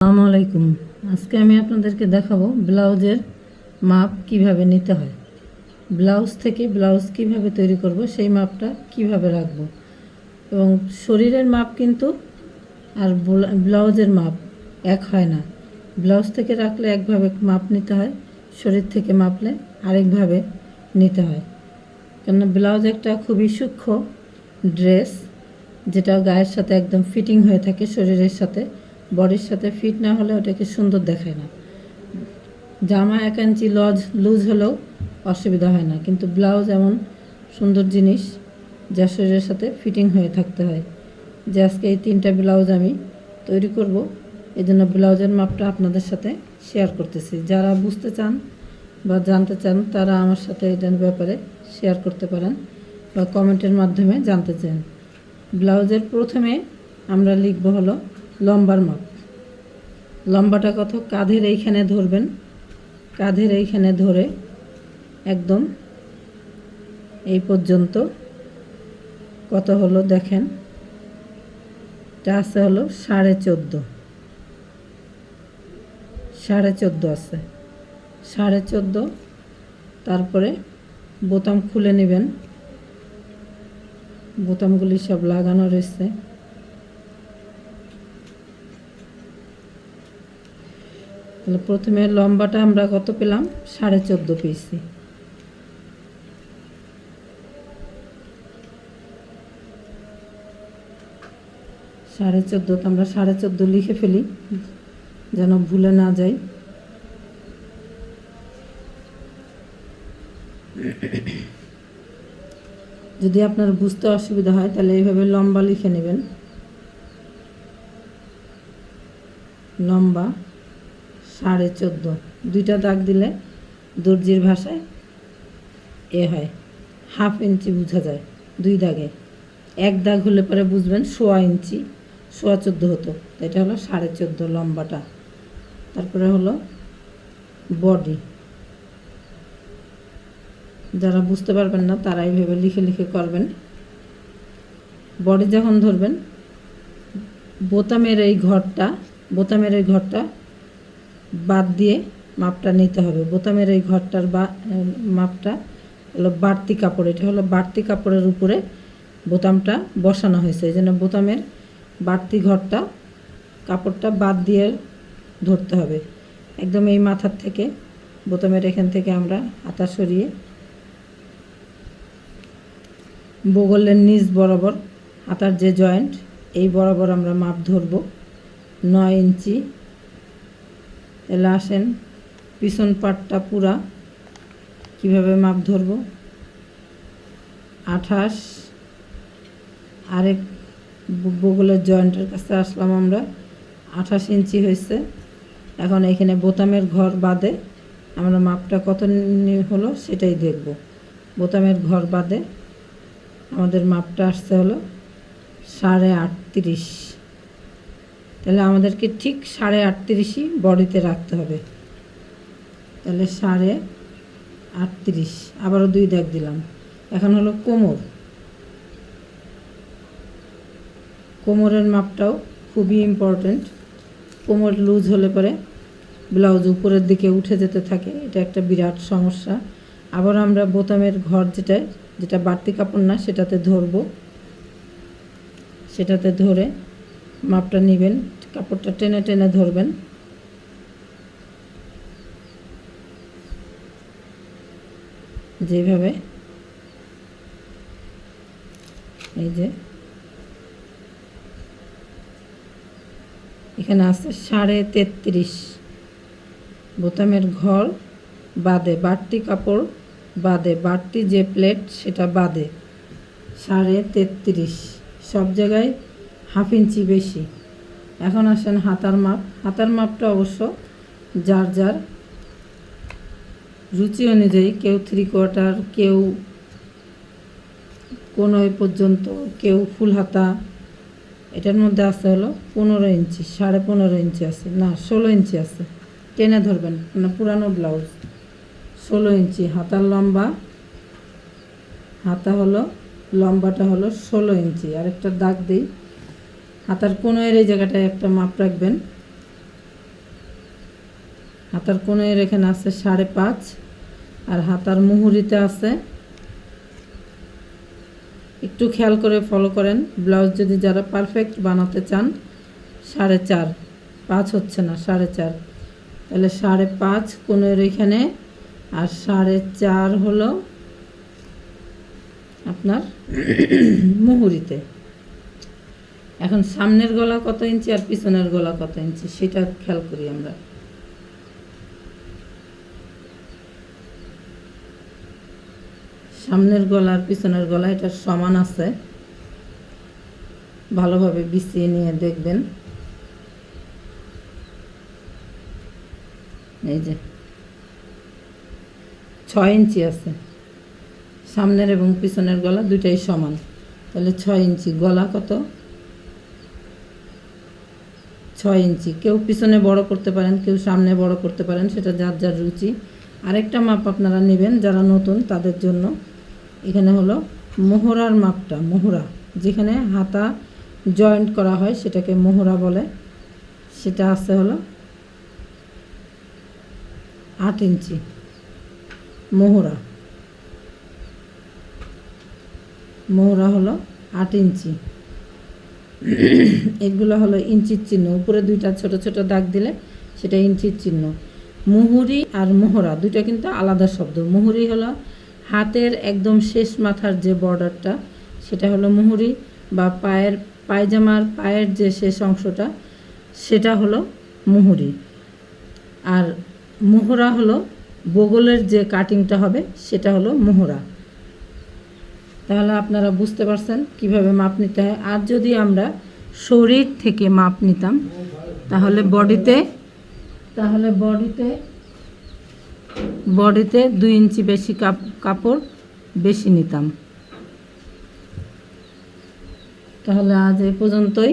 আসসালামু আলাইকুম। আজকে আমি আপনাদেরকে দেখাবো ব্লাউজের মাপ কীভাবে নিতে হয়। ব্লাউজ থেকে ব্লাউজ কীভাবে তৈরি করব, সেই মাপটা কীভাবে রাখব। এবং শরীরের মাপ কিন্তু আর ব্লা- ব্লাউজের মাপ এক হয় না। ব্লাউজ থেকে রাখলে একভাবে মাপ নিতে হয়, শরীর থেকে মাপলে আরেকভাবে নিতে হয়। কেননা ব্লাউজ একটা খুবই সূক্ষ্ম ড্রেস, যেটা গায়ের সাথে একদম ফিটিং হয়ে থাকে, শরীরের সাথে বডির সাথে ফিট না হলে ওটাকে সুন্দর দেখায় না। জামা এক ইঞ্চি লজ লুজ হলেও অসুবিধা হয় না। কিন্তু ব্লাউজ এমন সুন্দর জিনিস যা শরীরের সাথে ফিটিং হয়ে থাকতে হয়। যে আজকে এই তিনটা ব্লাউজ আমি তৈরি করব এই জন্য ব্লাউজের মাপটা আপনাদের সাথে শেয়ার করতেছি। যারা বুঝতে চান বা জানতে চান, তারা আমার সাথে এটার ব্যাপারে শেয়ার করতে পারেন বা কমেন্টের মাধ্যমে জানতে চান। ব্লাউজের প্রথমে আমরা লিখব হলো লম্বার মাপ। লম্বাটা কত? কাঁধের এইখানে ধরবেন। কাঁধের এইখানে ধরে একদম এই পর্যন্ত। কত হলো দেখেন? এটা আছে হলো সাড়ে চোদ্দ। সাড়ে চোদ্দ আছে। সাড়ে চোদ্দ, তারপরে বোতাম খুলে নেবেন। বোতামগুলি সব লাগানো রয়েছে। তাহলে প্রথমে লম্বাটা আমরা কত পেলাম? সাড়ে চোদ্দ পেয়েছি। সাড়ে চোদ্দ আমরা সাড়ে চোদ্দ লিখে ফেলি, যেন ভুলে না যাই। যদি আপনার বুঝতে অসুবিধা হয়, তাহলে এইভাবে লম্বা লিখে নেবেন। লম্বা। সাড়ে চোদ্দ। দুইটা দাগ দিলে দর্জির ভাষায় এ হয়। হাফ ইঞ্চি বোঝা যায় দুই দাগে। এক দাগ হলে পরে বুঝবেন সোয়া ইঞ্চি, সোয়া চোদ্দ হতো। এটা হলো সাড়ে চোদ্দ লম্বাটা। তারপরে হলো বডি। যারা বুঝতে পারবেন না তারা এইভাবে লিখে লিখে করবেন। বডি যখন ধরবেন, বোতামের এই ঘরটা, বোতামের এই ঘরটা বাদ দিয়ে মাপটা নিতে হবে। বোতামের এই ঘরটার বা মাপটা হলো বাড়তি কাপড়। এটা হলো বাড়তি কাপড়ের উপরে বোতামটা বসানো হয়েছে। এই জন্য বোতামের বাড়তি ঘরটা, কাপড়টা বাদ দিয়ে ধরতে হবে। একদম এই মাথার থেকে, বোতামের এখান থেকে আমরা হাতা সরিয়ে বগলের নিচ বরাবর হাতার যে জয়েন্ট, এই বরাবর আমরা মাপ ধরব। নয় ইঞ্চি এলে আসেন, পিছন পাটটা পুরা, কীভাবে মাপ ধরব? আঠাশ, আরেক বগলের জয়েন্টের কাছে আসলাম আমরা, আঠাশ ইঞ্চি হয়েছে। এখন এখানে বোতামের ঘর বাদে আমরা মাপটা কত হলো সেটাই দেখব। বোতামের ঘর বাদে আমাদের মাপটা আসতে হলো সাড়ে আটত্রিশ। তাহলে আমাদেরকে ঠিক সাড়ে আটত্রিশই বডিতে রাখতে হবে। তাহলে সাড়ে আটত্রিশ। আবারও দুই দাগ দিলাম। এখন হলো কোমর। কোমরের মাপটাও খুবই ইম্পর্ট্যান্ট কোমর লুজ হলে পরে ব্লাউজ উপরের দিকে উঠে যেতে থাকে। এটা একটা বিরাট সমস্যা। আবার আমরা বোতামের ঘর যেটা যেটা বাড়তি কাপড় না, সেটাতে ধরবো। সেটাতে ধরে মাপটা নেবেন, কাপড়টা টেনে টেনে ধরবেন। যেভাবে। এই যে। এখানে আছে সাড়ে তেত্রিশ। বোতামের ঘর বাদে বাড়তি কাপড়, বাদে বাড়তি যে প্লেট, সেটা বাদে। সাড়ে তেত্রিশ। সব জায়গায় হাফ ইঞ্চি বেশি। এখন আসেন হাতার মাপ। হাতার মাপটা অবশ্য যার যার রুচি অনুযায়ী কেউ থ্রি কোয়ার্টার কেউ কোনো পর্যন্ত, কেউ ফুল হাতা, এটার মধ্যে আছে হলো পনেরো ইঞ্চি, সাড়ে পনেরো ইঞ্চি আছে। না, ষোলো ইঞ্চি আছে। টেনে ধরবেন না পুরানো ব্লাউজ। ষোলো ইঞ্চি, হাতার লম্বা। হাতা হলো, লম্বাটা হলো ষোলো ইঞ্চি। আর একটা দাগ দিই। হাতার কোনোয়ের এই জায়গাটায় একটা মাপ রাখবেন। হাতার কোণের এখানে আছে সাড়ে পাঁচ আর হাতার মুহুরিতে আছে। একটু খেয়াল করে ফলো করেন। ব্লাউজ যদি যারা পারফেক্ট বানাতে চান, সাড়ে চার। পাঁচ হচ্ছে না, সাড়ে চার। তাহলে সাড়ে পাঁচ কোণের এখানে আর সাড়ে চার হলো আপনার মুহুরিতে। এখন সামনের গলা কত ইঞ্চি আর পিছনের গলা কত ইঞ্চি সেটা খেয়াল করি আমরা। সামনের গলা আর পিছনের গলা এটা সমান আছে। ভালোভাবে বিছিয়ে নিয়ে দেখবেন। এই যে ছয় ইঞ্চি আছে। সামনের এবং পিছনের গলা দুটাই সমান। তাহলে ছয় ইঞ্চি গলা কত? ছয় ইঞ্চি। কেউ পিছনে বড় করতে পারেন, কেউ সামনে বড় করতে পারেন, সেটা যার যার রুচি। আরেকটা মাপ আপনারা নেবেন যারা নতুন, তাদের জন্য। এখানে হলো মোহরার মাপটা, মোহরা। যেখানে হাতা জয়েন্ট করা হয়, সেটাকে মোহরা বলে। সেটা আছে হলো আট ইঞ্চি। মোহরা। মোহরা হলো আট ইঞ্চি। এগুলো হলো ইঞ্চির চিহ্ন। উপরে দুইটা ছোট ছোট দাগ দিলে সেটা ইঞ্চির চিহ্ন। মুহুরি আর মোহরা, দুইটা কিন্তু আলাদা শব্দ। মুহুরি হলো হাতের একদম শেষ মাথার যে বর্ডারটা, সেটা হলো মুহুরি বা পায়ের পায়জামার পায়ের যে শেষ অংশটা, সেটা হলো মুহুরি। আর মোহরা হলো বগলের যে কাটিংটা হবে, সেটা হলো মোহরা। তাহলে আপনারা বুঝতে পারছেন কীভাবে মাপ নিতে হয়। আর যদি আমরা শরীর থেকে মাপ নিতাম, তাহলে বডিতে তাহলে বডিতে বডিতে দুই ইঞ্চি বেশি কাপ, কাপড় বেশি নিতাম। তাহলে আজ এ পর্যন্তই।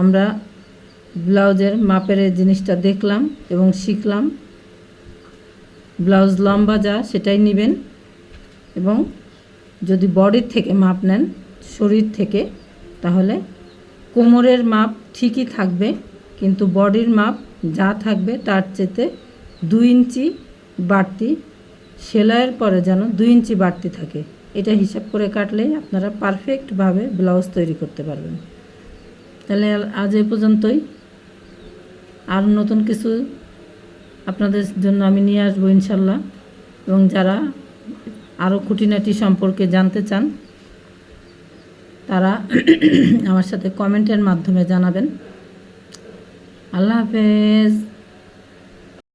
আমরা ব্লাউজের মাপের জিনিসটা দেখলাম এবং শিখলাম। ব্লাউজ লম্বা যা, সেটাই নেবেন। এবং যদি বডির থেকে মাপ নেন, শরীর থেকে, তাহলে কোমরের মাপ ঠিকই থাকবে, কিন্তু বডির মাপ যা থাকবে তার চেতে দুই ইঞ্চি বাড়তি, সেলাইয়ের পরে যেন দুই ইঞ্চি বাড়তি থাকে। এটা হিসাব করে কাটলেই আপনারা পারফেক্টভাবে ব্লাউজ তৈরি করতে পারবেন। তাহলে আজ এ পর্যন্তই। আর নতুন কিছু আপনাদের জন্য আমি নিয়ে আসব ইনশাল্লাহ। এবং যারা আরও খুঁটিনাটি সম্পর্কে জানতে চান তারা আমার সাথে কমেন্টের মাধ্যমে জানাবেন। আল্লাহ হাফেজ।